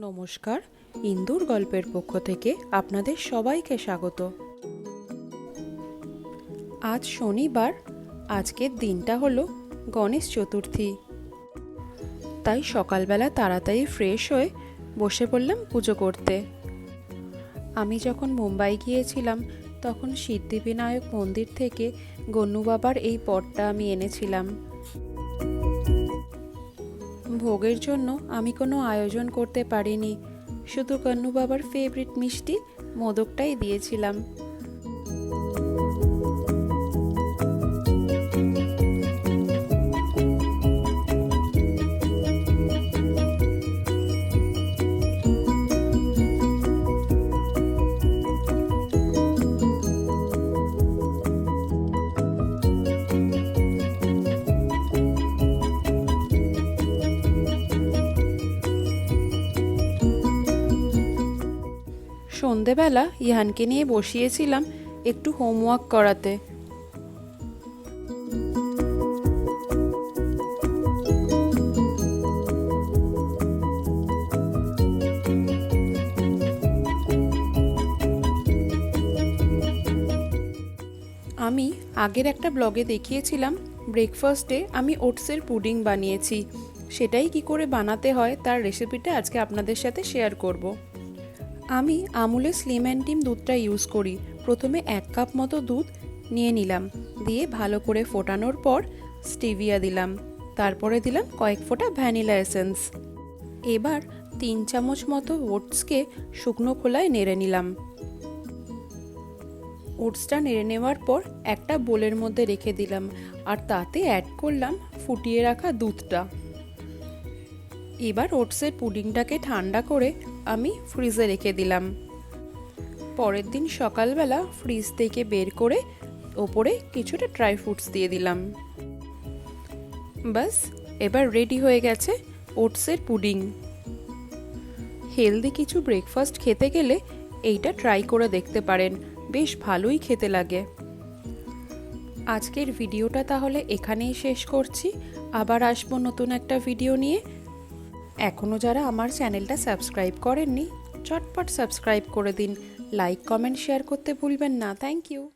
নমস্কার, ইন্দুর গল্পের পক্ষ থেকে আপনাদের সবাইকে স্বাগত। আজ শনিবার, আজকের দিনটা হলো গণেশ চতুর্থী। তাই সকালবেলা তাড়াতাড়ি ফ্রেশ হয়ে বসে পড়লাম পুজো করতে। আমি যখন মুম্বাই গিয়েছিলাম, তখন সিদ্ধিবিনায়ক মন্দির থেকে গন্নু বাবার এই পটটা আমি এনেছিলাম। ভোগের জন্য আমি কোনো আয়োজন করতে পারিনি। শুধু কন্নু বাবার ফেভারিট মিষ্টি মোদকটাই দিয়েছিলাম। সন্ধেবেলা ইহানকে নিয়ে বসিয়েছিলাম একটু হোমওয়ার্ক করাতে। আমি আগের একটা ব্লগে দেখিয়েছিলাম ব্রেকফাস্টে আমি ওটসের পুডিং বানিয়েছি। সেটাই কি করে বানাতে হয় তার রেসিপিটা আজকে আপনাদের সাথে শেয়ার করব। আমি আমুলে স্লিম অ্যান্ড টিম দুধটা ইউজ করি। প্রথমে এক কাপ মতো দুধ নিয়ে নিলাম। দিয়ে ভালো করে ফোটানোর পর স্টিভিয়া দিলাম। তারপরে দিলাম কয়েক ফোঁটা ভ্যানিলা এসেন্স এবার তিন চামচ মতো ওটসকে শুকনো খোলায় নেড়ে নিলাম। ওটসটা নেড়ে নেওয়ার পর একটা বোলের মধ্যে রেখে দিলাম। আর তাতে অ্যাড করলাম ফুটিয়ে রাখা দুধটা। এবার ওটসের পুডিংটাকে ঠান্ডা করে আমি ফ্রিজে রেখে দিলাম। পরের দিন সকালবেলা ফ্রিজ থেকে বের করে ওপরে কিছুটা ড্রাই ফ্রুটস দিয়ে দিলাম। বাস, এবার রেডি হয়ে গেছে ওটসের পুডিং। হেলদি কিছু ব্রেকফাস্ট খেতে গেলে এইটা ট্রাই করে দেখতে পারেন, বেশ ভালোই খেতে লাগে। আজকের ভিডিওটা তাহলে এখানেই শেষ করছি। আবার আসব নতুন একটা ভিডিও নিয়ে। এখনও যারা আমার চ্যানেলটা সাবস্ক্রাইব করেননি, চটপট সাবস্ক্রাইব করে দিন। লাইক, কমেন্ট, শেয়ার করতে ভুলবেন না। Thank you